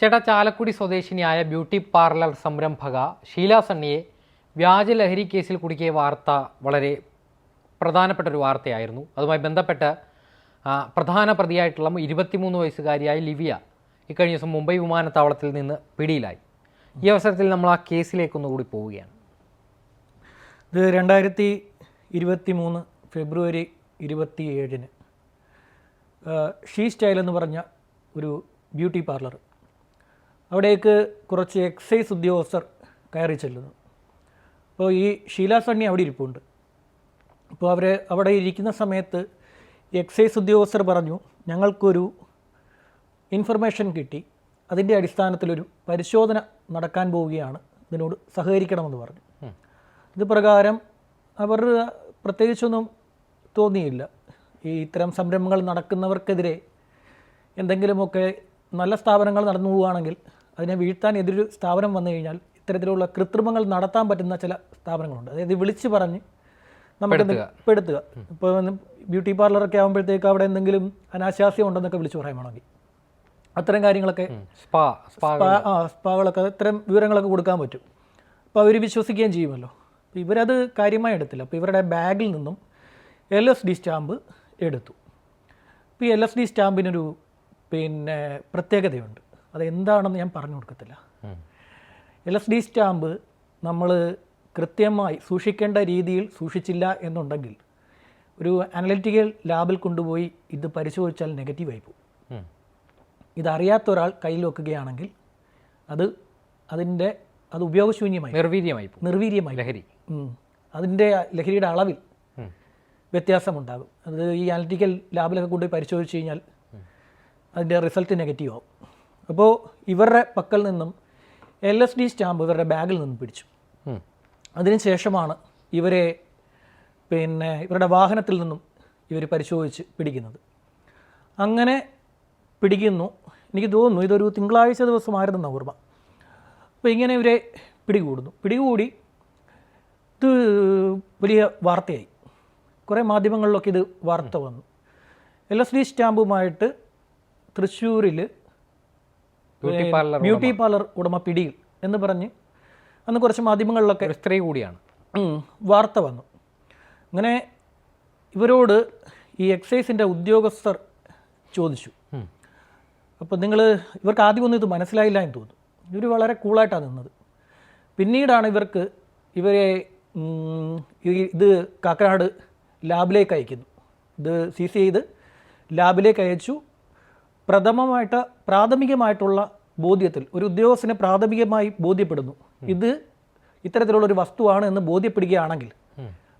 ചേട്ടാ ചാലക്കുടി സ്വദേശിനിയായ beauty parlour സംരംഭക ഷീല സണ്ണിയെ വ്യാജ ലഹരി കേസിൽ കുടുക്കിയ വാർത്ത വളരെ പ്രധാനപ്പെട്ട ഒരു വാർത്തയായിരുന്നു. അതുമായി ബന്ധപ്പെട്ട് പ്രധാന പ്രതിയായിട്ടുള്ള ഇരുപത്തിമൂന്ന് വയസ്സുകാരിയായ ലിവിയ ഇക്കഴിഞ്ഞ ദിവസം മുംബൈ വിമാനത്താവളത്തിൽ നിന്ന് പിടിയിലായി. ഈ അവസരത്തിൽ നമ്മൾ ആ കേസിലേക്കൊന്നുകൂടി പോവുകയാണ്. ഇത് രണ്ടായിരത്തി ഇരുപത്തി മൂന്ന് ഫെബ്രുവരി ഇരുപത്തി ഏഴിന് ഷീ സ്റ്റൈൽ എന്ന് പറഞ്ഞ ഒരു ബ്യൂട്ടി പാർലർ അവിടേക്ക് കുറച്ച് എക്സൈസ് ഉദ്യോഗസ്ഥർ കയറി ചെല്ലുന്നു. അപ്പോൾ ഈ ഷീല സണ്ണി അവിടെ ഇരിപ്പുണ്ട്. അപ്പോൾ അവർ അവിടെ ഇരിക്കുന്ന സമയത്ത് എക്സൈസ് ഉദ്യോഗസ്ഥർ പറഞ്ഞു ഞങ്ങൾക്കൊരു ഇൻഫർമേഷൻ കിട്ടി. അതിന്റെ അടിസ്ഥാനത്തിലൊരു പരിശോധന നടക്കാൻ പോവുകയാണ്. ഇതിനോട് സഹകരിക്കണമെന്ന് പറഞ്ഞു. ഇത് പ്രകാരം അവർ പ്രത്യേകിച്ചൊന്നും തോന്നിയില്ല. ഈ ഇത്തരം സംരംഭങ്ങൾ നടക്കുന്നവർക്കെതിരെ എന്തെങ്കിലുമൊക്കെ നല്ല സ്ഥാപനങ്ങൾ നടന്നു പോവുകയാണെങ്കിൽ അതിനെ വീഴ്ത്താൻ എതിരൊരു സ്ഥാപനം വന്നു കഴിഞ്ഞാൽ ഇത്തരത്തിലുള്ള കൃത്രിമങ്ങൾ നടത്താൻ പറ്റുന്ന ചില സ്ഥാപനങ്ങളുണ്ട്. അതായത് വിളിച്ചു പറഞ്ഞ് നമുക്ക് പെടുത്തുക. ഇപ്പോൾ ബ്യൂട്ടി പാർലറൊക്കെ ആകുമ്പോഴത്തേക്ക് അവിടെ എന്തെങ്കിലും അനാശാസ്യം ഉണ്ടെന്നൊക്കെ വിളിച്ചു പറയാൻ വേണമെങ്കിൽ. അത്തരം കാര്യങ്ങളൊക്കെ സ്പാ സ്പാ സ്പാ ആ സ്പാകളൊക്കെ ഇത്തരം വിവരങ്ങളൊക്കെ കൊടുക്കാൻ പറ്റും. അപ്പോൾ അവർ വിശ്വസിക്കുകയും ചെയ്യുമല്ലോ. അപ്പോൾ ഇവരത് കാര്യമായി എടുത്തില്ല. അപ്പോൾ ഇവരുടെ ബാഗിൽ നിന്നും എൽ എസ് ഡി സ്റ്റാമ്പ് എടുത്തു. അപ്പോൾ ഈ എൽ എസ് ഡി സ്റ്റാമ്പിനൊരു പിന്നെ പ്രത്യേകതയുണ്ട്. അത് എന്താണെന്ന് ഞാൻ പറഞ്ഞു കൊടുക്കത്തില്ല. എൽ എസ് ഡി സ്റ്റാമ്പ് നമ്മൾ കൃത്യമായി സൂക്ഷിക്കേണ്ട രീതിയിൽ സൂക്ഷിച്ചില്ല എന്നുണ്ടെങ്കിൽ ഒരു അനലിറ്റിക്കൽ ലാബിൽ കൊണ്ടുപോയി ഇത് പരിശോധിച്ചാൽ നെഗറ്റീവായി പോകും. ഇതറിയാത്ത ഒരാൾ കയ്യിൽ വെക്കുകയാണെങ്കിൽ അത് അതിന്റെ അത് ഉപയോഗശൂന്യമായി നിർവീര്യമായി നിർവീര്യമായി ലഹരി. അതിന്റെ ലഹരിയുടെ അളവിൽ. വ്യത്യാസമുണ്ടാകും. അത് ഈ അനലിറ്റിക്കൽ ലാബിലൊക്കെ കൊണ്ടുപോയി പരിശോധിച്ച് കഴിഞ്ഞാൽ അതിന്റെ റിസൾട്ട് നെഗറ്റീവ് ആവും. അപ്പോൾ ഇവരുടെ പക്കൽ നിന്നും എൽ എസ് ഡി സ്റ്റാമ്പ് ഇവരുടെ ബാഗിൽ നിന്നും പിടിച്ചു. അതിനുശേഷമാണ് ഇവരെ പിന്നെ ഇവരുടെ വാഹനത്തിൽ നിന്നും ഇവർ പരിശോധിച്ച് പിടിക്കുന്നത്. അങ്ങനെ പിടിക്കുന്നു. എനിക്ക് തോന്നുന്നു ഇതൊരു തിങ്കളാഴ്ച ദിവസമായിരുന്നു ഓർമ്മ. അപ്പോൾ ഇങ്ങനെ ഇവരെ പിടികൂടുന്നു. പിടികൂടി ഇത് വലിയ വാർത്തയായി. കുറേ മാധ്യമങ്ങളിലൊക്കെ ഇത് വാർത്ത വന്നു. എൽ എസ് ഡി സ്റ്റാമ്പുമായിട്ട് തൃശ്ശൂരിൽ ബ്യൂട്ടി പാർലർ ബ്യൂട്ടി പാർലർ ഉടമ പിടിയിൽ എന്ന് പറഞ്ഞ് അന്ന് കുറച്ച് മാധ്യമങ്ങളിലൊക്കെ സ്ത്രീ കൂടിയാണ്. വാർത്ത വന്നു. അങ്ങനെ ഇവരോട് ഈ എക്സൈസിന്റെ ഉദ്യോഗസ്ഥർ ചോദിച്ചു. അപ്പോൾ നിങ്ങൾ ഇവർക്ക് ആദ്യമൊന്നും ഇത് മനസ്സിലായില്ല എന്ന് തോന്നുന്നു. ഇവർ വളരെ കൂളായിട്ടാണ് നിന്നത്. പിന്നീടാണ് ഇവർക്ക് ഇവരെ ഈ ഇത് കാക്കനാട് ലാബിലേക്ക് അയക്കുന്നു. ഇത് സി സി ചെയ്ത് ലാബിലേക്ക് അയച്ചു. പ്രഥമമായിട്ട് പ്രാഥമികമായിട്ടുള്ള ബോധ്യത്തിൽ ഒരു ഉദ്യോഗസ്ഥനെ പ്രാഥമികമായി ബോധ്യപ്പെടുന്നു. ഇത് ഇത്തരത്തിലുള്ള ഒരു വസ്തുവാണ് എന്ന് ബോധ്യപ്പെടുകയാണെങ്കിൽ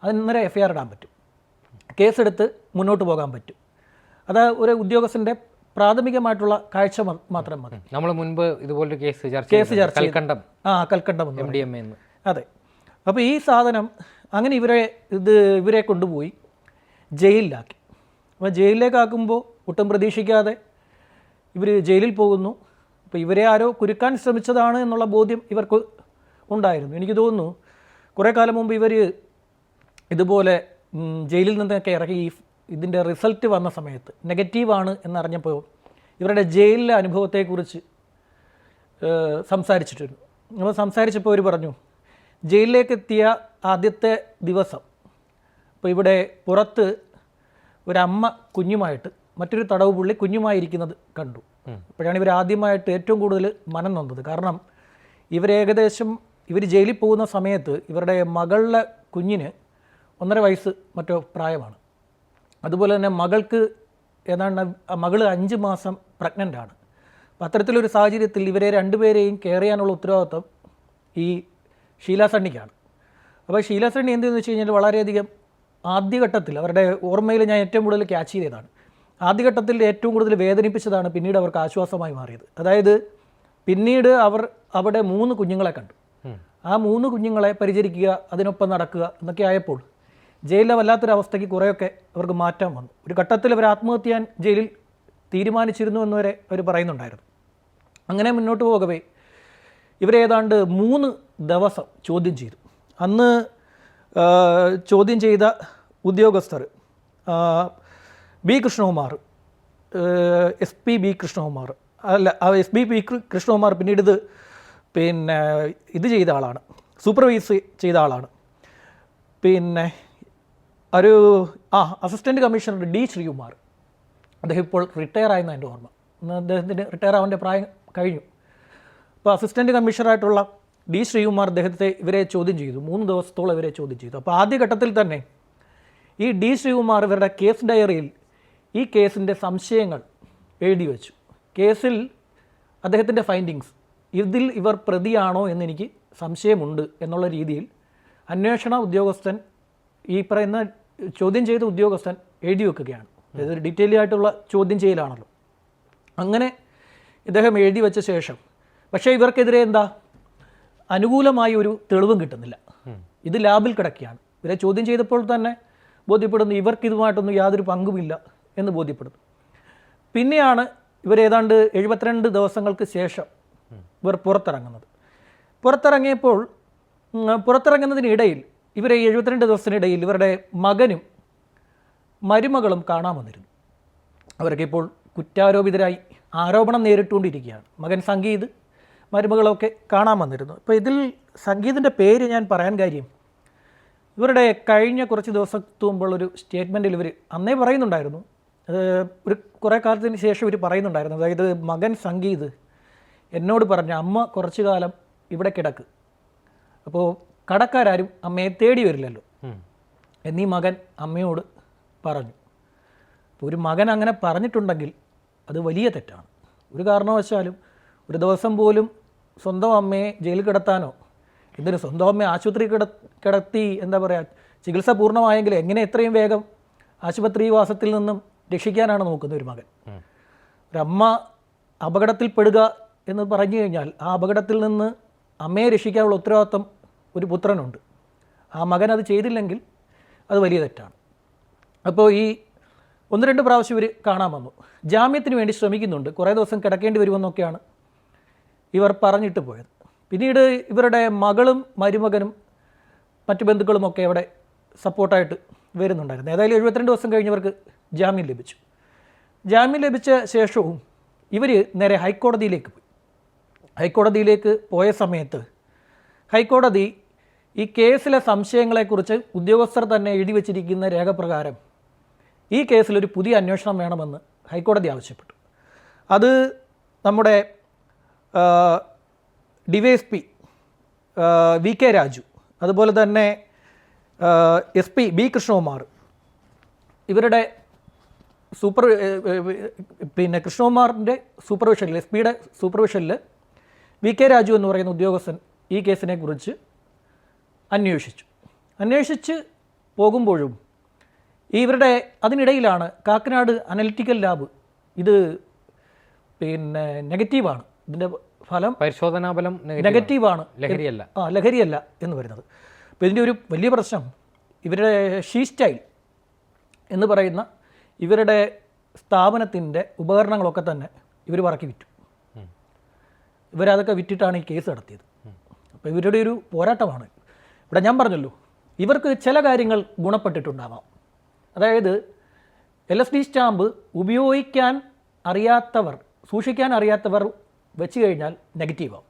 അതിനേരെ എഫ് ഐ ആർ ഇടാൻ പറ്റും. കേസെടുത്ത് മുന്നോട്ട് പോകാൻ പറ്റും. അത് ഒരു ഉദ്യോഗസ്ഥന്റെ പ്രാഥമികമായിട്ടുള്ള കാഴ്ച മാത്രം മതി. നമ്മൾ മുൻപ് ഇതുപോലൊരു കേസ് ചർച്ച കേസ് ചർച്ച കൽക്കണ്ടം. ആ കൽക്കണ്ടം എം ഡി എം എന്ന്. അതെ. അപ്പോൾ ഈ സാധനം അങ്ങനെ ഇവരെ ഇത് ഇവരെ കൊണ്ടുപോയി ജയിലിലാക്കി. അപ്പോൾ ജയിലിലേക്കാക്കുമ്പോൾ ഒട്ടും പ്രതീക്ഷിക്കാതെ ഇവർ ജയിലിൽ പോകുന്നു. അപ്പോൾ ഇവരെ ആരോ കുരുക്കാൻ ശ്രമിച്ചതാണ് എന്നുള്ള ബോധ്യം ഇവർക്ക് ഉണ്ടായിരുന്നു. എനിക്ക് തോന്നുന്നു കുറേ കാലം മുമ്പ് ഇവർ ഇതുപോലെ ജയിലിൽ നിന്നൊക്കെ ഇറങ്ങി ഈ ഇതിന്റെ റിസൾട്ട് വന്ന സമയത്ത് നെഗറ്റീവാണ് എന്നറിഞ്ഞപ്പോൾ ഇവരുടെ ജയിലിലെ അനുഭവത്തെക്കുറിച്ച് സംസാരിച്ചിട്ടുണ്ട്. നമ്മൾ സംസാരിച്ചപ്പോൾ അവർ പറഞ്ഞു ജയിലിലേക്ക് എത്തിയ ആദ്യത്തെ ദിവസം അപ്പോൾ ഇവിടെ പുറത്ത് ഒരമ്മ കുഞ്ഞുമായിട്ട് മറ്റൊരു തടവ് പുള്ളി കുഞ്ഞുമായിരിക്കുന്നത് കണ്ടു. അപ്പോഴാണ് ഇവർ ആദ്യമായിട്ട് ഏറ്റവും കൂടുതൽ മനം നൊന്നത്. കാരണം ഇവരേകദേശം ഇവർ ജയിലിൽ പോകുന്ന സമയത്ത് ഇവരുടെ മകളുടെ കുഞ്ഞിന് ഒന്നര വയസ്സ് മറ്റോ പ്രായമാണ്. അതുപോലെ തന്നെ മകൾക്ക് ഏതാണ്ട് മകൾ അഞ്ച് മാസം പ്രഗ്നന്റ് ആണ്. അപ്പം അത്തരത്തിലൊരു സാഹചര്യത്തിൽ ഇവരെ രണ്ടുപേരെയും കെയർ ചെയ്യാനുള്ള ഉത്തരവാദിത്വം ഈ ഷീലാസണ്ണിക്കാണ് അപ്പോൾ ഷീലാസണ്ണി എന്തെന്ന് വെച്ച് കഴിഞ്ഞാൽ വളരെയധികം ആദ്യഘട്ടത്തിൽ അവരുടെ ഓർമ്മയിൽ ഞാൻ ഏറ്റവും കൂടുതൽ ക്യാച്ച് ചെയ്തതാണ്. ആദ്യഘട്ടത്തിൽ ഏറ്റവും കൂടുതൽ വേദനിപ്പിച്ചതാണ് പിന്നീട് അവർക്ക് ആശ്വാസമായി മാറിയത്. അതായത് പിന്നീട് അവർ അവിടെ മൂന്ന് കുഞ്ഞുങ്ങളെ കണ്ടു. ആ മൂന്ന് കുഞ്ഞുങ്ങളെ പരിചരിക്കുക അതിനൊപ്പം നടക്കുക എന്നൊക്കെ ആയപ്പോൾ ജയിലിലെ വല്ലാത്തൊരവസ്ഥയ്ക്ക് കുറേയൊക്കെ അവർക്ക് മാറ്റം വന്നു. ഒരു ഘട്ടത്തിൽ അവർ ആത്മഹത്യ ചെയ്യാൻ ജയിലിൽ തീരുമാനിച്ചിരുന്നു എന്നുവരെ അവർ പറയുന്നുണ്ടായിരുന്നു. അങ്ങനെ മുന്നോട്ട് പോകവേ ഇവരേതാണ്ട് മൂന്ന് ദിവസം ചോദ്യം ചെയ്തു. അന്ന് ചോദ്യം ചെയ്ത ഉദ്യോഗസ്ഥർ B Krishnakumar S P B Krishnakumar. അല്ല എസ് ബി കൃഷ്ണകുമാർ പിന്നീട് ഇത് പിന്നെ ഇത് ചെയ്ത ആളാണ്. സൂപ്പർവൈസ് ചെയ്ത ആളാണ്. പിന്നെ ഒരു ആ അസിസ്റ്റന്റ് കമ്മീഷണർ ഡി ശ്രീകുമാർ. അദ്ദേഹം ഇപ്പോൾ റിട്ടയർ ആയെന്ന് എന്റെ ഓർമ്മ. ഇന്ന് അദ്ദേഹത്തിന് റിട്ടയർ ആവേണ്ട പ്രായം കഴിഞ്ഞു. അപ്പോൾ അസിസ്റ്റന്റ് കമ്മീഷണറായിട്ടുള്ള ഡി ശ്രീകുമാർ അദ്ദേഹത്തെ ഇവരെ ചോദ്യം ചെയ്തു. മൂന്ന് ദിവസത്തോളം ഇവരെ ചോദ്യം ചെയ്തു. അപ്പോൾ ആദ്യഘട്ടത്തിൽ തന്നെ ഈ ഡി ശ്രീകുമാർ ഇവരുടെ കേസ് ഡയറിയിൽ ഈ കേസിന്റെ സംശയങ്ങൾ എഴുതി വച്ചു. കേസിൽ അദ്ദേഹത്തിന്റെ ഫൈൻഡിങ്സ് ഇതിൽ ഇവർ പ്രതിയാണോ എന്നെനിക്ക് സംശയമുണ്ട് എന്നുള്ള രീതിയിൽ അന്വേഷണ ഉദ്യോഗസ്ഥൻ ഈ പറയുന്ന ചോദ്യം ചെയ്ത ഉദ്യോഗസ്ഥൻ എഴുതി വെക്കുകയാണ്. അതായത് ഡീറ്റെയിൽ ആയിട്ടുള്ള ചോദ്യം ചെയ്യലാണല്ലോ. അങ്ങനെ ഇദ്ദേഹം എഴുതി വെച്ച ശേഷം പക്ഷേ ഇവർക്കെതിരെ എന്താ? അനുകൂലമായ ഒരു തെളിവും കിട്ടുന്നില്ല. ഇത് ലാബിൽ കിടക്കുകയാണ്. ഇവരെ ചോദ്യം ചെയ്തപ്പോൾ തന്നെ ബോധ്യപ്പെടുന്നു ഇവർക്ക് ഇതുമായിട്ടൊന്നും യാതൊരു പങ്കുമില്ല. എന്ന് ബോധ്യപ്പെടുന്നു. പിന്നെയാണ് ഇവർ ഏതാണ്ട് എഴുപത്തിരണ്ട് ദിവസങ്ങൾക്ക് ശേഷം ഇവർ പുറത്തിറങ്ങുന്നത്. പുറത്തിറങ്ങിയപ്പോൾ പുറത്തിറങ്ങുന്നതിനിടയിൽ ഇവരെ എഴുപത്തിരണ്ട് ദിവസത്തിനിടയിൽ ഇവരുടെ മകനും മരുമകളും കാണാൻ വന്നിരുന്നു അവരൊക്കെ ഇപ്പോൾ കുറ്റാരോപിതരായി ആരോപണം നേരിട്ടുകൊണ്ടിരിക്കുകയാണ്. മകൻ സംഗീത് മരുമകളൊക്കെ കാണാൻ വന്നിരുന്നു അപ്പോൾ ഇതിൽ സംഗീതിന്റെ പേര് ഞാൻ പറയാൻ കാര്യം ഇവരുടെ കഴിഞ്ഞ കുറച്ച് ദിവസത്തു മുമ്പുള്ള ഒരു സ്റ്റേറ്റ്മെന്റിൽ ഇവർ അന്നേ പറയുന്നുണ്ടായിരുന്നു ഒരു കുറേ കാലത്തിന് ശേഷം ഇവർ പറയുന്നുണ്ടായിരുന്നു. അതായത് മകൻ സംഗീത് എന്നോട് പറഞ്ഞ അമ്മ കുറച്ചു കാലം ഇവിടെ കിടക്ക്. അപ്പോൾ കടക്കാരും അമ്മയെ തേടി വരില്ലല്ലോ. എന്നീ മകൻ അമ്മയോട് പറഞ്ഞു. അപ്പോൾ ഒരു മകൻ അങ്ങനെ പറഞ്ഞിട്ടുണ്ടെങ്കിൽ അത് വലിയ തെറ്റാണ്. ഒരു കാരണവശാലും ഒരു ദിവസം പോലും സ്വന്തം അമ്മയെ ജയിലിൽ കിടത്താനോ എന്തിനു സ്വന്തം അമ്മയെ ആശുപത്രി കിട കിടത്തി എന്താ പറയുക ചികിത്സ പൂർണമായെങ്കിൽ എങ്ങനെ എത്രയും വേഗം ആശുപത്രി വാസത്തിൽ നിന്നും രക്ഷിക്കാനാണ് നോക്കുന്ന ഒരു മകൻ. ഒരമ്മ അപകടത്തിൽപ്പെടുക എന്ന് പറഞ്ഞു കഴിഞ്ഞാൽ ആ അപകടത്തിൽ നിന്ന് അമ്മയെ രക്ഷിക്കാനുള്ള ഉത്തരവാദിത്വം ഒരു പുത്രനുണ്ട്. ആ മകൻ അത് ചെയ്തില്ലെങ്കിൽ അത് വലിയ തെറ്റാണ്. അപ്പോൾ ഈ ഒന്ന് രണ്ട് പ്രാവശ്യം ഇവർ കാണാൻ വന്നു. ജാമ്യത്തിന് വേണ്ടി ശ്രമിക്കുന്നുണ്ട്. കുറേ ദിവസം കിടക്കേണ്ടി വരുമെന്നൊക്കെയാണ് ഇവർ പറഞ്ഞിട്ട് പോയത്. പിന്നീട് ഇവരുടെ മകളും മരുമകനും മറ്റു ബന്ധുക്കളുമൊക്കെ അവിടെ സപ്പോർട്ടായിട്ട് വരുന്നുണ്ടായിരുന്നു. ഏതായാലും എഴുപത്തിരണ്ട് ദിവസം കഴിഞ്ഞവർക്ക് ജാമ്യം ലഭിച്ചു. ജാമ്യം ലഭിച്ച ശേഷവും ഇവർ നേരെ ഹൈക്കോടതിയിലേക്ക് പോയി. ഹൈക്കോടതിയിലേക്ക് പോയ സമയത്ത് ഹൈക്കോടതി ഈ കേസിലെ സംശയങ്ങളെക്കുറിച്ച് ഉദ്യോഗസ്ഥർ തന്നെ എഴുതി വച്ചിരിക്കുന്ന രേഖപ്രകാരം ഈ കേസിലൊരു പുതിയ അന്വേഷണം വേണമെന്ന് ഹൈക്കോടതി ആവശ്യപ്പെട്ടു. അത് നമ്മുടെ ഡിവൈഎസ് പി വി കെ രാജു അതുപോലെ തന്നെ എസ് പി ബി കൃഷ്ണകുമാർ ഇവരുടെ സൂപ്പർ പിന്നെ കൃഷ്ണകുമാറിന്റെ സൂപ്പർവിഷനിൽ എസ് പിയുടെ സൂപ്പർവിഷനിൽ വി കെ രാജു എന്ന് പറയുന്ന ഉദ്യോഗസ്ഥൻ ഈ കേസിനെ കുറിച്ച് അന്വേഷിച്ചു. അന്വേഷിച്ച് പോകുമ്പോഴും ഇവരുടെ അതിനിടയിലാണ് കാക്കനാട് അനലിറ്റിക്കൽ ലാബ് ഇത് പിന്നെ നെഗറ്റീവാണ്. ഇതിന്റെ ഫലം പരിശോധനാ ഫലം നെഗറ്റീവാണ്. ലഹരിയല്ല. ആ ലഹരിയല്ല എന്ന് വരുന്നത്. അപ്പോൾ ഇതിന്റെ ഒരു വലിയ പ്രശ്നം ഇവരുടെ ഷീ സ്റ്റൈൽ എന്ന് പറയുന്ന ഇവരുടെ സ്ഥാപനത്തിന്റെ ഉപകരണങ്ങളൊക്കെ തന്നെ ഇവർ പറക്കി വിറ്റു. ഇവരതൊക്കെ വിറ്റിട്ടാണ് ഈ കേസ് നടത്തിയത്. അപ്പോൾ ഇവരുടെ ഒരു പോരാട്ടമാണ്. ഇവിടെ ഞാൻ പറഞ്ഞല്ലോ ഇവർക്ക് ചില കാര്യങ്ങൾ ഗുണപ്പെട്ടിട്ടുണ്ടാവാം. അതായത് എൽ എസ് ഡി സ്റ്റാമ്പ് ഉപയോഗിക്കാൻ അറിയാത്തവർ സൂക്ഷിക്കാൻ അറിയാത്തവർ വെച്ച് കഴിഞ്ഞാൽ നെഗറ്റീവാവും.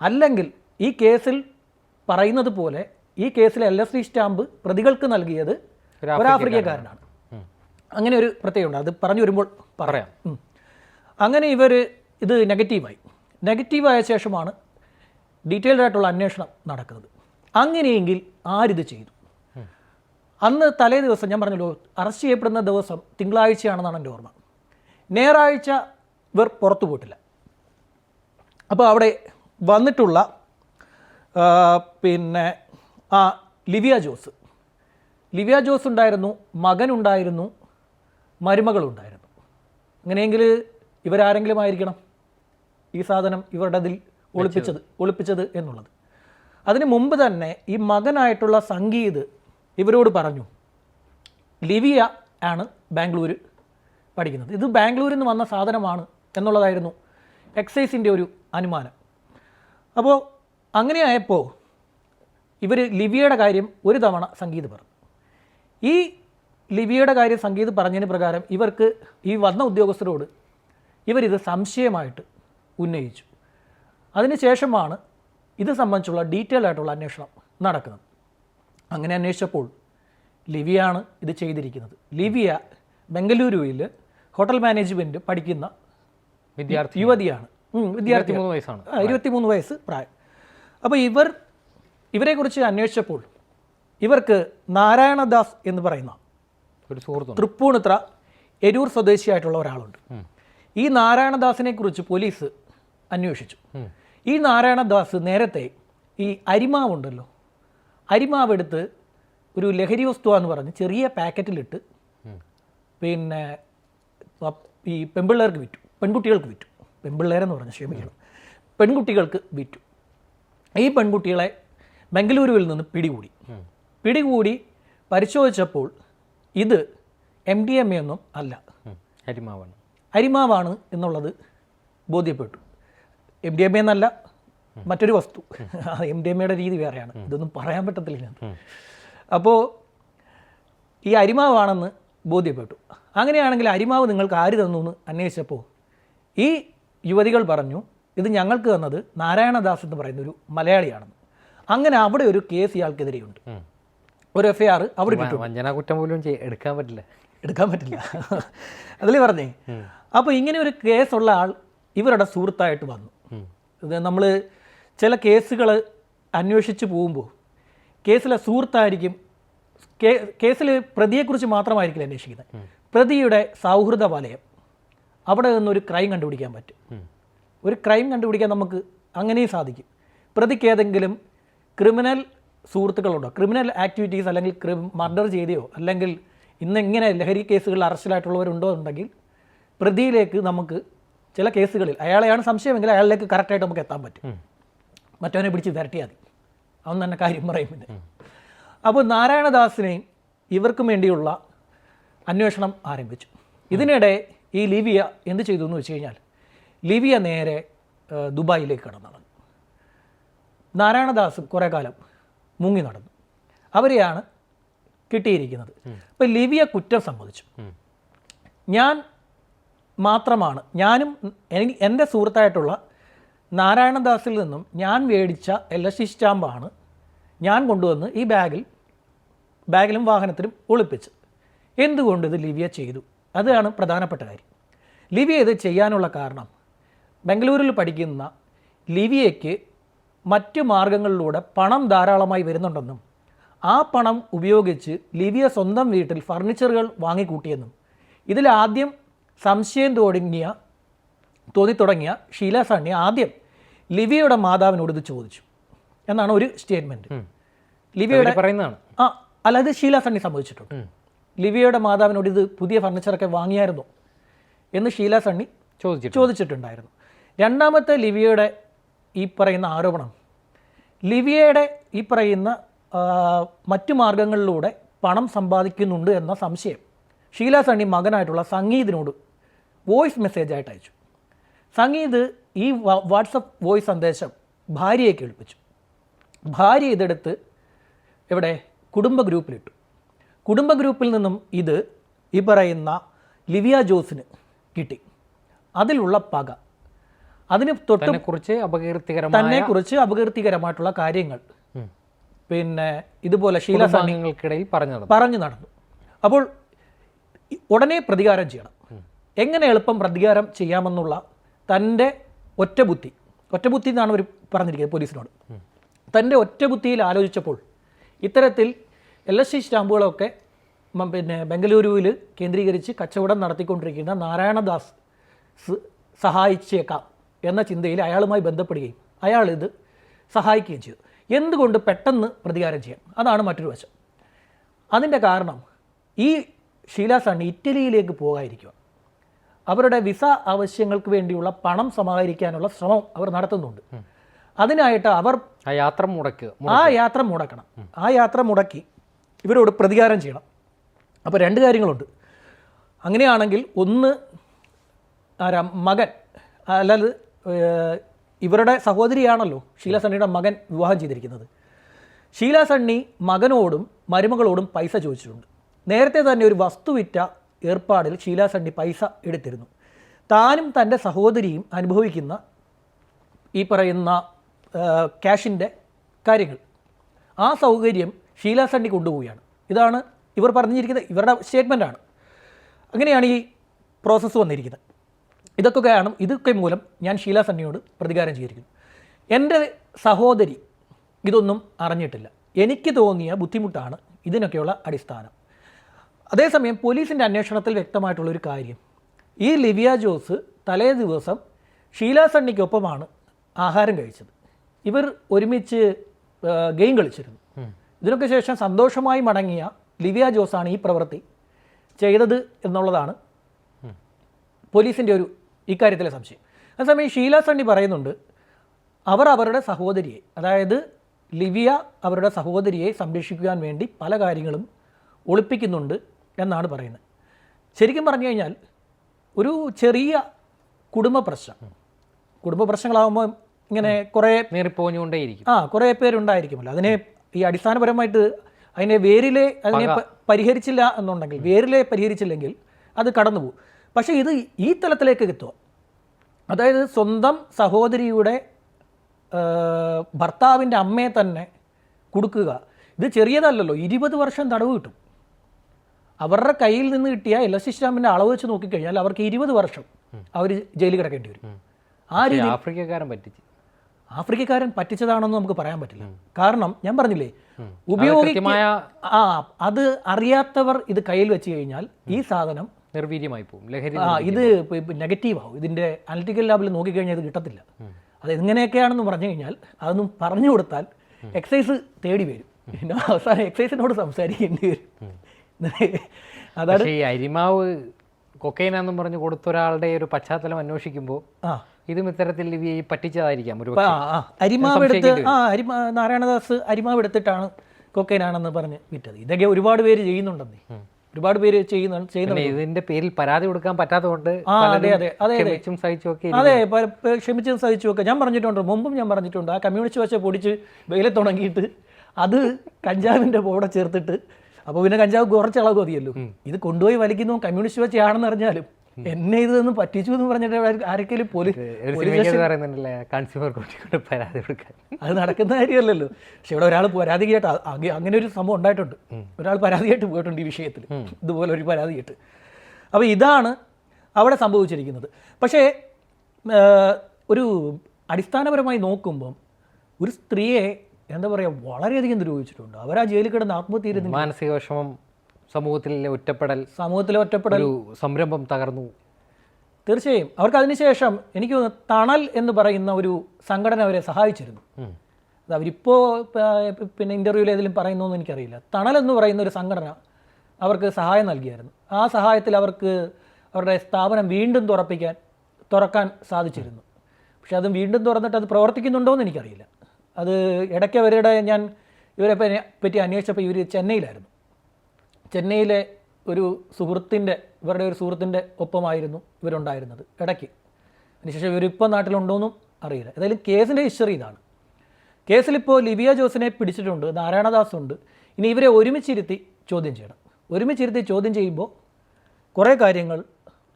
അല്ലെങ്കിൽ ഈ കേസിൽ പറയുന്നത് പോലെ ഈ കേസിൽ എൽ എസ് ഡി സ്റ്റാമ്പ് പ്രതികൾക്ക് നൽകിയത് ഒരു ഒരു ആഫ്രിക്കക്കാരനാണ്. ഉം. അങ്ങനെ ഒരു പ്രത്യേകമുണ്ട് അത് പറഞ്ഞു വരുമ്പോൾ പറയാം. അങ്ങനെ ഇവർ ഇത് നെഗറ്റീവായി. നെഗറ്റീവായ ശേഷമാണ് ഡീറ്റെയിൽഡ് ആയിട്ടുള്ള അന്വേഷണം നടക്കുന്നത്. അങ്ങനെയെങ്കിൽ ആരിത് ചെയ്തു? അന്ന് തലേ ദിവസം ഞാൻ പറഞ്ഞല്ലോ അറസ്റ്റ് ചെയ്യപ്പെടുന്ന ദിവസം തിങ്കളാഴ്ചയാണെന്നാണ് എന്റെ ഓർമ്മ. ഞായറാഴ്ച ഇവർ പുറത്തു പോയിട്ടില്ല. അപ്പോൾ അവിടെ വന്നിട്ടുള്ള പിന്നെ ആ ലിവിയ ജോസ്. ലിവിയ ജോസ് ഉണ്ടായിരുന്നു മകനുണ്ടായിരുന്നു മരുമകളുണ്ടായിരുന്നു. അങ്ങനെയെങ്കിൽ ഇവരാരെങ്കിലും ആയിരിക്കണം ഈ സാധനം ഇവരുടെ അതിൽ ഒളിപ്പിച്ചത് ഒളിപ്പിച്ചത് എന്നുള്ളത്. അതിന് മുമ്പ് തന്നെ ഈ മകനായിട്ടുള്ള സംഗീത് ഇവരോട് പറഞ്ഞു ലിവിയ ആണ് ബാംഗ്ലൂർ പഠിക്കുന്നത്. ഇത് ബാംഗ്ലൂരിൽ നിന്ന് വന്ന സാധനമാണ് എന്നുള്ളതായിരുന്നു എക്സൈസിന്റെ ഒരു അനുമാനം. അപ്പോൾ അങ്ങനെയായപ്പോൾ ഇവർ ലിവിയയുടെ കാര്യം ഒരു തവണ സംഗീത് പറഞ്ഞു. ഈ ലിവിയയുടെ കാര്യം സംഗീത് പറഞ്ഞതിന് പ്രകാരം ഇവർക്ക് ഈ വന്ന ഉദ്യോഗസ്ഥരോട് ഇവരിത് സംശയമായിട്ട് ഉന്നയിച്ചു. അതിനുശേഷമാണ് ഇത് സംബന്ധിച്ചുള്ള ഡീറ്റെയിൽ ആയിട്ടുള്ള അന്വേഷണം നടക്കുന്നത്. അങ്ങനെ അന്വേഷിച്ചപ്പോൾ ലിവിയാണ് ഇത് ചെയ്തിരിക്കുന്നത്. ലിവിയ ബംഗലൂരുവിൽ ഹോട്ടൽ മാനേജ്മെന്റ് പഠിക്കുന്ന വിദ്യാർത്ഥി. യുവതിയാണ്. വിദ്യാർത്ഥി മൂന്ന് വയസ്സാണ്. ഇരുപത്തിമൂന്ന് വയസ്സ് പ്രായം. അപ്പോൾ ഇവർ ഇവരെക്കുറിച്ച് അന്വേഷിച്ചപ്പോൾ ഇവർക്ക് നാരായണദാസ് എന്ന് പറയുന്ന ഒരു സുഹൃത്തുണ്ട്. തൃപ്പൂണിത്ര എരൂർ സ്വദേശിയായിട്ടുള്ള ഒരാളുണ്ട്. ഈ നാരായണദാസിനെ കുറിച്ച് പോലീസ് അന്വേഷിച്ചു. ഈ നാരായണദാസ് നേരത്തെ ഈ അരിമാവുണ്ടല്ലോ. അരിമാവ് എടുത്ത് ഒരു ലഹരി വസ്തുവാന്ന് പറഞ്ഞ് ചെറിയ പാക്കറ്റിലിട്ട് പിന്നെ ഈ പെൺപിള്ളേർക്ക് വിറ്റു. പെൺകുട്ടികൾക്ക് വിറ്റു. പെൺപിള്ളേരെന്ന് പറഞ്ഞ് ക്ഷമിക്കണം. പെൺകുട്ടികൾക്ക് വിറ്റു. ഈ പെൺകുട്ടികളെ ബംഗളൂരുവിൽ നിന്ന് പിടികൂടി. പിടികൂടി പരിശോധിച്ചപ്പോൾ ഇത് എം ഡി എം എ ഒന്നും അല്ല. അരിമാവാണ് അരിമാവാണ് എന്നുള്ളത് ബോധ്യപ്പെട്ടു. എം ഡി എം എ എന്നല്ല മറ്റൊരു വസ്തു. എം ഡി എം എയുടെ രീതി വേറെയാണ്. ഇതൊന്നും പറയാൻ പറ്റത്തില്ല. അപ്പോൾ ഈ അരിമാവാണെന്ന് ബോധ്യപ്പെട്ടു. അങ്ങനെയാണെങ്കിൽ അരിമാവ് നിങ്ങൾക്ക് ആര് തന്നു എന്ന് അന്വേഷിച്ചപ്പോൾ ഈ യുവതികൾ പറഞ്ഞു ഇത് ഞങ്ങൾക്ക് തന്നത് നാരായണദാസ് എന്ന് പറയുന്ന ഒരു മലയാളിയാണെന്ന്. അങ്ങനെ അവിടെ ഒരു കേസ് ഇയാൾക്കെതിരെയുണ്ട്. ഒരു എഫ് ഐ ആർ അവിടെ കിട്ടും വഞ്ചന കുറ്റം പോലും എടുക്കാൻ പറ്റില്ല. എടുക്കാൻ പറ്റില്ല. അതിൽ പറഞ്ഞേ അപ്പോൾ ഇങ്ങനെ ഒരു കേസുള്ള ആൾ ഇവരുടെ സുഹൃത്തായിട്ട് വന്നു. ഇത് നമ്മൾ ചില കേസുകൾ അന്വേഷിച്ച് പോകുമ്പോൾ കേസിലെ സുഹൃത്തായിരിക്കും കേസിൽ പ്രതിയെക്കുറിച്ച് മാത്രമായിരിക്കില്ല അന്വേഷിക്കുന്നത്? പ്രതിയുടെ സൗഹൃദ വലയം അവിടെ നിന്നൊരു ക്രൈം കണ്ടുപിടിക്കാൻ പറ്റും. ഒരു ക്രൈം കണ്ടുപിടിക്കാൻ നമുക്ക് അങ്ങനെയും സാധിക്കും. പ്രതിക്ക് ഏതെങ്കിലും ക്രിമിനൽ സുഹൃത്തുക്കളുണ്ടോ? ക്രിമിനൽ ആക്ടിവിറ്റീസ് അല്ലെങ്കിൽ ക്രിം മർഡർ ചെയ്തെയോ? അല്ലെങ്കിൽ ഇന്ന് ഇങ്ങനെ ലഹരി കേസുകളിൽ അറസ്റ്റിലായിട്ടുള്ളവരുണ്ടോ എന്നുണ്ടെങ്കിൽ പ്രതിയിലേക്ക് നമുക്ക് ചില കേസുകളിൽ അയാളെയാണ് സംശയമെങ്കിൽ അയാളിലേക്ക് കറക്റ്റായിട്ട് നമുക്ക് എത്താൻ പറ്റും. മറ്റവനെ പിടിച്ച് വരട്ടിയാൽ മതി. അവൻ തന്നെ കാര്യം പറയും പിന്നെ അപ്പോൾ നാരായണദാസിനെയും ഇവർക്കും വേണ്ടിയുള്ള അന്വേഷണം ആരംഭിച്ചു. ഇതിനിടെ ഈ ലിവിയ എന്ത് ചെയ്തു എന്ന് വെച്ച് കഴിഞ്ഞാൽ ലിവിയ നേരെ ദുബായിലേക്ക് കടന്നു. നാരായണദാസും കുറേ കാലം മുങ്ങി നടന്നു. അവരെയാണ് കിട്ടിയിരിക്കുന്നത്. ഇപ്പം ലിവിയ കുറ്റം സമ്മതിച്ചു. ഞാൻ മാത്രമാണ് ഞാനും എനിക്ക് എന്റെ സുഹൃത്തായിട്ടുള്ള നാരായണദാസിൽ നിന്നും ഞാൻ മേടിച്ച എൽ എസ് സി സ്റ്റാമ്പാണ് ഞാൻ കൊണ്ടുവന്ന് ഈ ബാഗിൽ ബാഗിലും വാഹനത്തിലും ഒളിപ്പിച്ച്. എന്തുകൊണ്ട് ഇത് ലിവിയ ചെയ്തു? അതാണ് പ്രധാനപ്പെട്ട കാര്യം. ലിവിയ ഇത് ചെയ്യാനുള്ള കാരണം ബംഗളൂരിൽ പഠിക്കുന്ന ലിവിയയ്ക്ക് മറ്റ് മാർഗങ്ങളിലൂടെ പണം ധാരാളമായി വരുന്നുണ്ടെന്നും ആ പണം ഉപയോഗിച്ച് ലിവിയ സ്വന്തം വീട്ടിൽ ഫർണിച്ചറുകൾ വാങ്ങിക്കൂട്ടിയെന്നും ഇതിലാദ്യം സംശയം തുടങ്ങിയ തോന്നി തുടങ്ങിയ ഷീല സണ്ണി ആദ്യം ലിവിയയുടെ മാതാവിനോട് ഇത് ചോദിച്ചു എന്നാണ് ഒരു സ്റ്റേറ്റ്മെന്റ് ലിവിയയുടെ പറയുന്നതാണ്. ആ അല്ല ഇത് ഷീല സണ്ണി സംഭവിച്ചിട്ടുണ്ട് ലിവിയയുടെ മാതാവിനോട് ഇത് പുതിയ ഫർണിച്ചറൊക്കെ വാങ്ങിയായിരുന്നോ എന്ന് ഷീല സണ്ണി ചോദിച്ചു ചോദിച്ചിട്ടുണ്ടായിരുന്നു. രണ്ടാമത്തെ ലിവിയയുടെ ഈ പറയുന്ന ആരോപണം. ലിവിയയുടെ ഈ പറയുന്ന മറ്റു മാർഗങ്ങളിലൂടെ പണം സമ്പാദിക്കുന്നുണ്ട് എന്ന സംശയം. ഷീല സണ്ണി മകനായിട്ടുള്ള സംഗീതിനോട് വോയിസ് മെസ്സേജ് ആയിട്ട് അയച്ചു. സംഗീത് ഈ വാട്സപ്പ് വോയിസ് സന്ദേശം ഭാര്യയെ കേൾപ്പിച്ചു. ഭാര്യ ഇതെടുത്ത് ഇവിടെ കുടുംബ ഗ്രൂപ്പിലിട്ടു. കുടുംബ ഗ്രൂപ്പിൽ നിന്നും ഇത് ഈ പറയുന്ന ലിവിയ ജോസിന് കിട്ടി. അതിലുള്ള പക. അതിന് തൊട്ട് കുറിച്ച് അപകീർത്തികരമായ തന്നെ കുറിച്ച് അപകീർത്തികരമായിട്ടുള്ള കാര്യങ്ങൾ. പിന്നെ ഇതുപോലെ ശീല സണ്ണി പറഞ്ഞു നടന്നു. പറഞ്ഞു നടന്നു. അപ്പോൾ ഉടനെ പ്രതികാരം ചെയ്യണം. എങ്ങനെ എളുപ്പം പ്രതികാരം ചെയ്യാമെന്നുള്ള തന്റെ ഒറ്റ ബുദ്ധി എന്നാണ് അവർ പറഞ്ഞിരിക്കുന്നത് പോലീസിനോട്. തന്റെ ഒറ്റബുദ്ധിയിൽ ആലോചിച്ചപ്പോൾ ഇത്തരത്തിൽ എൽ എസ് സി സ്റ്റാമ്പുകളൊക്കെ പിന്നെ ബംഗളൂരുവിൽ കേന്ദ്രീകരിച്ച് കച്ചവടം നടത്തിക്കൊണ്ടിരിക്കുന്ന നാരായണദാസ് സഹായിച്ചേക്കാം. എന്ന ചിന്തയിൽ അയാളുമായി ബന്ധപ്പെടുകയും അയാൾ ഇത് സഹായിക്കുകയും ചെയ്തു. എന്തുകൊണ്ട് പെട്ടെന്ന് പ്രതികാരം ചെയ്യാം? അതാണ് മറ്റൊരു വശം. അതിന്റെ കാരണം ഈ ഷീല സണ്ണി ഇറ്റലിയിലേക്ക് പോകാതിരിക്കുക. അവരുടെ വിസ ആവശ്യങ്ങൾക്ക് വേണ്ടിയുള്ള പണം സമാഹരിക്കാനുള്ള ശ്രമം അവർ നടത്തുന്നുണ്ട്. അതിനായിട്ട് അവർ ആ യാത്ര മുടക്കുക ആ യാത്ര മുടക്കണം. ആ യാത്ര മുടക്കി ഇവരോട് പ്രതികാരം ചെയ്യണം. അപ്പോൾ രണ്ട് കാര്യങ്ങളുണ്ട്. അങ്ങനെയാണെങ്കിൽ ഒന്ന് ആരാ മകൻ അല്ലാതെ ഇവരുടെ സഹോദരിയാണല്ലോ ഷീല സണ്ണിയുടെ മകൻ വിവാഹം ചെയ്തിരിക്കുന്നത്. ഷീല സണ്ണി മകനോടും മരുമകളോടും പൈസ ചോദിച്ചിട്ടുണ്ട്. നേരത്തെ തന്നെ ഒരു വസ്തുവിറ്റ ഏർപ്പാടിൽ ഷീല സണ്ണി പൈസ എടുത്തിരുന്നു. താനും തന്റെ സഹോദരിയും അനുഭവിക്കുന്ന ഈ പറയുന്ന ക്യാഷിന്റെ കാര്യങ്ങൾ. ആ സൗകര്യം ഷീല സണ്ണി കൊണ്ടുപോവുകയാണ്. ഇതാണ് ഇവർ പറഞ്ഞിരിക്കുന്നത്. ഇവരുടെ സ്റ്റേറ്റ്മെന്റാണ് അങ്ങനെയാണ് ഈ പ്രോസസ്സ് വന്നിരിക്കുന്നത്. ഇതൊക്കെയാണ് ഇതൊക്കെ മൂലം ഞാൻ ഷീല സണ്ണിയോട് പ്രതികാരം ചെയ്തിരിക്കുന്നു. എന്റെ സഹോദരി ഇതൊന്നും അറിഞ്ഞിട്ടില്ല. എനിക്ക് തോന്നിയ ബുദ്ധിമുട്ടാണ് ഇതിനൊക്കെയുള്ള അടിസ്ഥാനം. അതേസമയം പോലീസിന്റെ അന്വേഷണത്തിൽ വ്യക്തമായിട്ടുള്ളൊരു കാര്യം. ഈ ലിവിയ ജോസ് തലേ ദിവസം ഷീല സണ്ണിക്കൊപ്പമാണ് ആഹാരം കഴിച്ചത്. ഇവർ ഒരുമിച്ച് ഗെയിം കളിച്ചിരുന്നു. ഇതിനൊക്കെ ശേഷം സന്തോഷമായി മടങ്ങിയ ലിവിയ ജോസാണ് ഈ പ്രവൃത്തി ചെയ്തത് എന്നുള്ളതാണ് പോലീസിന്റെ ഒരു ഇക്കാര്യത്തിലെ സംശയം. അതേസമയം ഷീല സണ്ണി പറയുന്നുണ്ട് അവർ അവരുടെ സഹോദരിയെ അതായത് ലിവിയ അവരുടെ സഹോദരിയെ സംരക്ഷിക്കുവാൻ വേണ്ടി പല കാര്യങ്ങളും ഒളിപ്പിക്കുന്നുണ്ട് എന്നാണ് പറയുന്നത്. ശരിക്കും പറഞ്ഞു കഴിഞ്ഞാൽ ഒരു ചെറിയ കുടുംബ പ്രശ്നം. കുടുംബ പ്രശ്നങ്ങളാകുമ്പോൾ ഇങ്ങനെ കുറേ നീറിപ്പോഞ്ഞുകൊണ്ടേയിരിക്കും. ആ കുറേ പേരുണ്ടായിരിക്കുമല്ലോ. അതിനെ ഈ അടിസ്ഥാനപരമായിട്ട് അതിനെ വേരിലെ അതിനെ പരിഹരിച്ചില്ല എന്നുണ്ടെങ്കിൽ വേരിലെ പരിഹരിച്ചില്ലെങ്കിൽ അത് കടന്നുപോകും. പക്ഷേ ഇത് ഈ തലത്തിലേക്ക് എത്തുക. അതായത് സ്വന്തം സഹോദരിയുടെ ഭർത്താവിന്റെ അമ്മയെ തന്നെ കൊടുക്കുക. ഇത് ചെറിയതല്ലല്ലോ. ഇരുപത് വർഷം തടവ് കിട്ടും. അവരുടെ കയ്യിൽ നിന്ന് കിട്ടിയ എൽ എസ് ഇസ്ലാമിന്റെ അളവ് വെച്ച് നോക്കിക്കഴിഞ്ഞാൽ അവർക്ക് ഇരുപത് വർഷം അവർ ജയിലിൽ കിടക്കേണ്ടി വരും. ആ രീതി ആഫ്രിക്കക്കാരൻ പറ്റിച്ച്. ആഫ്രിക്കക്കാരൻ പറ്റിച്ചതാണെന്ന് നമുക്ക് പറയാൻ പറ്റില്ല. കാരണം ഞാൻ പറഞ്ഞില്ലേ ഉപയോഗിക്കമായ ആ അത് അറിയാത്തവർ ഇത് കയ്യിൽ വെച്ച് കഴിഞ്ഞാൽ ഈ സാധനം നിർവീര്യമായി പോകും. ലഹരി ആ ഇത് നെഗറ്റീവ് ആവും ഇതിന്റെ അനലിറ്റിക്കൽ ലാബിൽ നോക്കിക്കഴിഞ്ഞാൽ ഇത് കിട്ടത്തില്ല. അത് എങ്ങനെയൊക്കെയാണെന്ന് പറഞ്ഞു കഴിഞ്ഞാൽ അതൊന്നും പറഞ്ഞു കൊടുത്താൽ എക്സൈസ് തേടി വരും. പിന്നെ അവസാനം എക്സൈസിനോട് സംസാരിക്കേണ്ടി വരും. അതാണ് ഈ അരിമാവ് കൊക്കൈനാന്നും പറഞ്ഞ് കൊടുത്ത ഒരാളുടെ ഒരു പശ്ചാത്തലം അന്വേഷിക്കുമ്പോൾ ആ. ഇതും ഇത്തരത്തിൽ ഈ പറ്റിച്ചതായിരിക്കാം ഒരു അരിമാവ് എടുത്ത് ആ അരിമാ നാരായണദാസ് അരിമാവ് എടുത്തിട്ടാണ് കൊക്കൈനാണെന്ന് പറഞ്ഞ് വിറ്റത്. ഇതൊക്കെ ഒരുപാട് പേര് ചെയ്യുന്നുണ്ടെന്നേ. ഒരുപാട് പേര് ചെയ്യുന്നു ചെയ്യുന്നുണ്ട് ഇതിന്റെ പേരിൽ പരാതി കൊടുക്കാൻ പറ്റാത്തതുകൊണ്ട് അതെ അതെ ക്ഷമിച്ചും സഹിച്ചുമൊക്കെ അതെ ക്ഷമിച്ചും ഞാൻ പറഞ്ഞിട്ടുണ്ട് മുമ്പും ഞാൻ പറഞ്ഞിട്ടുണ്ട്. ആ കമ്മ്യൂണിസ്റ്റ് വശ പൊടിച്ച് വെയിലത്തുണങ്ങിയിട്ട് അത് കഞ്ചാവിന്റെ കൂടെ ചേർത്തിട്ട് അപ്പോൾ പിന്നെ കഞ്ചാവ് കുറച്ച് അളവ് മതിയല്ലോ. ഇത് കൊണ്ടുപോയി വലിക്കുന്നു കമ്മ്യൂണിസ്റ്റ് വച്ചയാണെന്ന് അറിഞ്ഞാലും. എന്നെ ഇതൊന്നും പറ്റിച്ചു എന്ന് പറഞ്ഞിട്ട് ആരൊക്കെയും പോലീസ് പറയുന്നുണ്ടല്ലേ കൺസ്യൂമർ കോർട്ടിക്കൊണ്ട് പരാതി കൊടുക്കാൻ? അത് നടക്കുന്ന കാര്യമല്ലല്ലോ. പക്ഷെ ഇവിടെ ഒരാൾ പരാതി കേട്ട് അങ്ങനെ ഒരു സംഭവം ഉണ്ടായിട്ടുണ്ട്. ഒരാൾ പരാതിയായിട്ട് പോയിട്ടുണ്ട് ഈ വിഷയത്തിൽ. ഇതുപോലെ ഒരു പരാതി കേട്ട്. അപ്പോൾ ഇതാണ് അവിടെ സംഭവിച്ചിരിക്കുന്നത്. പക്ഷേ ഒരു അടിസ്ഥാനപരമായി നോക്കുമ്പം ഒരു സ്ത്രീയെ എന്താ പറയുക വളരെയധികം ദ്രോഹിച്ചിട്ടുണ്ട് അവർ ആ ജയിലിൽ കിടന്ന് ആത്മഹത്യ മാനസിക വിഷമം സമൂഹത്തിലെ ഒറ്റപ്പെടൽ സമൂഹത്തിലെ ഒറ്റപ്പെടൽ. ഒരു സംരംഭം തകർന്നു. തീർച്ചയായും. അവർക്ക് അതിനുശേഷം എനിക്ക് തോന്നുന്നു തണൽ എന്ന് പറയുന്ന ഒരു സംഘടന അവരെ സഹായിച്ചിരുന്നു. അത് അവരിപ്പോൾ പിന്നെ ഇന്റർവ്യൂവിൽ ഏതെങ്കിലും പറയുന്നോന്ന് എനിക്കറിയില്ല. തണൽ എന്ന് പറയുന്ന ഒരു സംഘടന അവർക്ക് സഹായം നൽകിയായിരുന്നു. ആ സഹായത്തിൽ അവർക്ക് അവരുടെ സ്ഥാപനം വീണ്ടും തുറപ്പിക്കാൻ തുറക്കാൻ സാധിച്ചിരുന്നു. പക്ഷെ അത് വീണ്ടും തുറന്നിട്ട് അത് പ്രവർത്തിക്കുന്നുണ്ടോ എന്ന് എനിക്കറിയില്ല. അത് ഇടയ്ക്ക് അവരുടെ ഞാൻ ഇവരെ പറ്റി അന്വേഷിച്ചപ്പോൾ ഇവർ ചെന്നൈയിലായിരുന്നു. ചെന്നൈയിലെ ഒരു സുഹൃത്തിന്റെ ഇവരുടെ ഒരു സുഹൃത്തിന്റെ ഒപ്പമായിരുന്നു ഇവരുണ്ടായിരുന്നത് ഇടയ്ക്ക്. അതിനുശേഷം ഇവരിപ്പോൾ നാട്ടിലുണ്ടോയെന്നും അറിയില്ല. ഏതായാലും കേസിന്റെ ഹിസ്റ്ററി ഇതാണ്. കേസിലിപ്പോൾ ലിബിയ ജോസിനെ പിടിച്ചിട്ടുണ്ട് നാരായണദാസ് ഉണ്ട് ഇനി ഇവരെ ഒരുമിച്ചിരുത്തി ചോദ്യം ചെയ്യണം. ഒരുമിച്ചിരുത്തി ചോദ്യം ചെയ്യുമ്പോൾ കുറേ കാര്യങ്ങൾ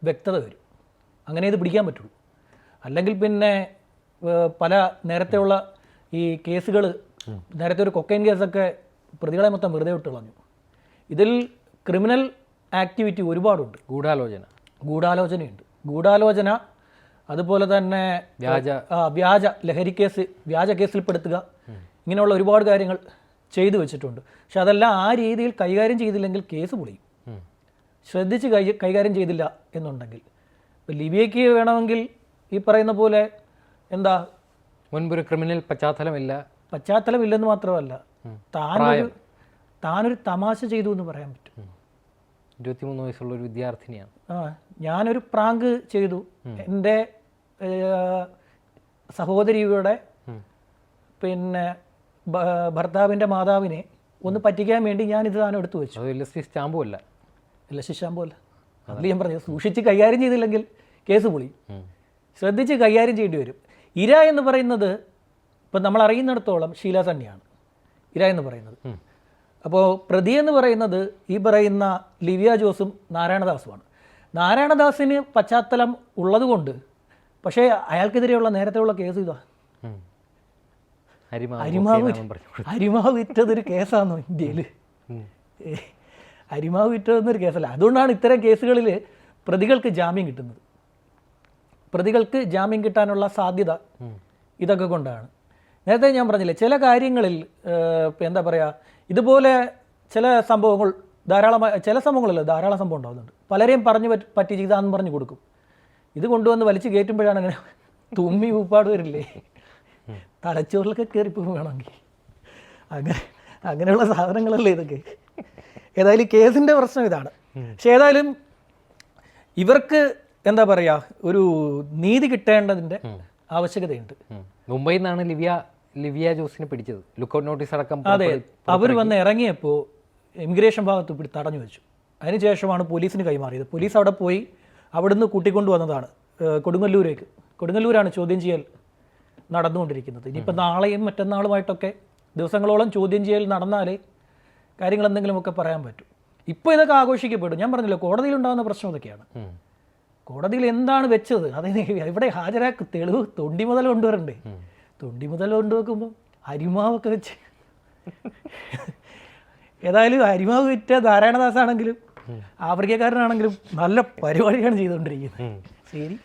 വ്യക്തത വരും. അങ്ങനെ ഇത് പിടിക്കാൻ പറ്റുള്ളൂ. അല്ലെങ്കിൽ പിന്നെ പല നേരത്തെയുള്ള ഈ കേസുകൾ നേരത്തെ ഒരു കൊക്കൈൻ കേസൊക്കെ പ്രതികളെ മൊത്തം വെറുതെ വിട്ട് കളഞ്ഞു. ഇതിൽ ക്രിമിനൽ ആക്ടിവിറ്റി ഒരുപാടുണ്ട്. ഗൂഢാലോചന. ഗൂഢാലോചനയുണ്ട്. ഗൂഢാലോചന അതുപോലെ തന്നെ വ്യാജ. വ്യാജ ലഹരി കേസ് വ്യാജ കേസിൽപ്പെടുത്തുക ഇങ്ങനെയുള്ള ഒരുപാട് കാര്യങ്ങൾ ചെയ്തു വെച്ചിട്ടുണ്ട്. പക്ഷെ അതെല്ലാം ആ രീതിയിൽ കൈകാര്യം ചെയ്തില്ലെങ്കിൽ കേസ് പൊളിയും. ശ്രദ്ധിച്ച് കൈ കൈകാര്യം ചെയ്തില്ല എന്നുണ്ടെങ്കിൽ. ഇപ്പം ലിബിയയ്ക്ക് വേണമെങ്കിൽ ഈ പറയുന്ന പോലെ എന്താ? മുൻപൊരു ക്രിമിനൽ പശ്ചാത്തലമില്ല. പശ്ചാത്തലമില്ലെന്ന് മാത്രമല്ല താനൊരു താനൊരു തമാശ ചെയ്തു എന്ന് പറയാൻ പറ്റും. ഇരുപത്തിമൂന്ന് വയസ്സുള്ള ഒരു വിദ്യാർത്ഥിനിയാണ്. ആ ഞാനൊരു പ്രാങ്ക് ചെയ്തു. എന്റെ സഹോദരിയുടെ പിന്നെ ഭർത്താവിന്റെ മാതാവിനെ ഒന്ന് പറ്റിക്കാൻ വേണ്ടി ഞാൻ ഇത് താനും എടുത്തു വെച്ചു. അത് വലിയ സ്റ്റാമ്പും അല്ല. അല്ല സ്റ്റാമ്പും അല്ല. അതിൽ ഞാൻ പറഞ്ഞു സൂക്ഷിച്ച് കൈകാര്യം ചെയ്തില്ലെങ്കിൽ കേസ് പൊളി. ശ്രദ്ധിച്ച് കൈകാര്യം ചെയ്യേണ്ടി വരും. ഇര എന്ന് പറയുന്നത് ഇപ്പം നമ്മൾ അറിയുന്നിടത്തോളം ഷീല തന്നെയാണ്. ഇര എന്ന് പറയുന്നത്. അപ്പോൾ പ്രതി എന്ന് പറയുന്നത് ഈ പറയുന്ന ലിവിയ ജോസും നാരായണദാസുമാണ്. നാരായണദാസിന് പശ്ചാത്തലം ഉള്ളതുകൊണ്ട് പക്ഷേ അയാൾക്കെതിരെയുള്ള നേരത്തെയുള്ള കേസ് ഇതാ. അരിമാവ് അരിമാവ് വിറ്റതൊരു കേസാണോ ഇന്ത്യയിൽ. അരിമാവ് വിറ്റതെന്നൊരു കേസല്ല. അതുകൊണ്ടാണ് ഇത്തരം കേസുകളിൽ പ്രതികൾക്ക് ജാമ്യം കിട്ടുന്നത്. പ്രതികൾക്ക് ജാമ്യം കിട്ടാനുള്ള സാധ്യത ഇതൊക്കെ കൊണ്ടാണ്. നേരത്തെ ഞാൻ പറഞ്ഞില്ലേ ചില കാര്യങ്ങളിൽ എന്താ പറയുക ഇതുപോലെ ചില സംഭവങ്ങൾ ധാരാളമായി ചില സംഭവങ്ങളല്ല ധാരാളം സംഭവം ഉണ്ടാകുന്നുണ്ട് പലരെയും പറഞ്ഞു പറ്റി പറ്റിച്ച് ഇതാന്ന് പറഞ്ഞു കൊടുക്കും. ഇത് കൊണ്ടുവന്ന് വലിച്ചു കയറ്റുമ്പോഴാണ് അങ്ങനെ തുമ്മി ഊപ്പാട് വരില്ലേ? തലച്ചോറിലൊക്കെ കയറിപ്പോയി വേണമെങ്കിൽ. അങ്ങനെ അങ്ങനെയുള്ള സാധനങ്ങളല്ലേ ഇതൊക്കെ. ഏതായാലും കേസിന്റെ പ്രശ്നം ഇതാണ്. പക്ഷേ ഏതായാലും ഇവർക്ക് എന്താ പറയുക ഒരു നീതി കിട്ടേണ്ടതിന്റെ ആവശ്യകതയുണ്ട്. മുംബൈ മുംബൈയിൽ നിന്നാണ് ലിവിയ ലിവിയ ജോസിനെ പിടിച്ചത്. ലുക്കൗട്ട് നോട്ടീസ് അടക്കം അതെ അവർ വന്ന് ഇറങ്ങിയപ്പോൾ ഇമിഗ്രേഷൻ ഭാഗത്ത് പിടി തടഞ്ഞു വെച്ചു. അതിനുശേഷമാണ് പോലീസിന് കൈമാറിയത്. പോലീസ് അവിടെ പോയി അവിടുന്ന് കൂട്ടിക്കൊണ്ടു വന്നതാണ് കൊടുങ്ങല്ലൂരേക്ക്. കൊടുങ്ങല്ലൂരാണ് ചോദ്യം ചെയ്യൽ നടന്നുകൊണ്ടിരിക്കുന്നത്. ഇനിയിപ്പോൾ നാളെയും മറ്റന്നാളുമായിട്ടൊക്കെ ദിവസങ്ങളോളം ചോദ്യം ചെയ്യൽ നടന്നാലേ കാര്യങ്ങൾ എന്തെങ്കിലുമൊക്കെ പറയാൻ പറ്റും. ഇപ്പോൾ ഇതൊക്കെ ആഘോഷിക്കപ്പെടും. ഞാൻ പറഞ്ഞല്ലോ കോടതിയിൽ ഉണ്ടാകുന്ന പ്രശ്നം ഇതൊക്കെയാണ്. കോടതിയിൽ എന്താണ് വെച്ചത്? അതായത് ഇവിടെ ഹാജരാക്ക് തെളിവ് തൊണ്ടി മുതൽ കൊണ്ടുവരണ്ടേ? തൊണ്ടി മുതൽ കൊണ്ടുവെക്കുമ്പോൾ അരിമാവൊക്കെ വെച്ച്. ഏതായാലും അരിമാവ് വിറ്റ നാരായണദാസാണെങ്കിലും ആഫ്രിക്കക്കാരനാണെങ്കിലും നല്ല പരിപാടിയാണ് ചെയ്തുകൊണ്ടിരിക്കുന്നത്. ശരി.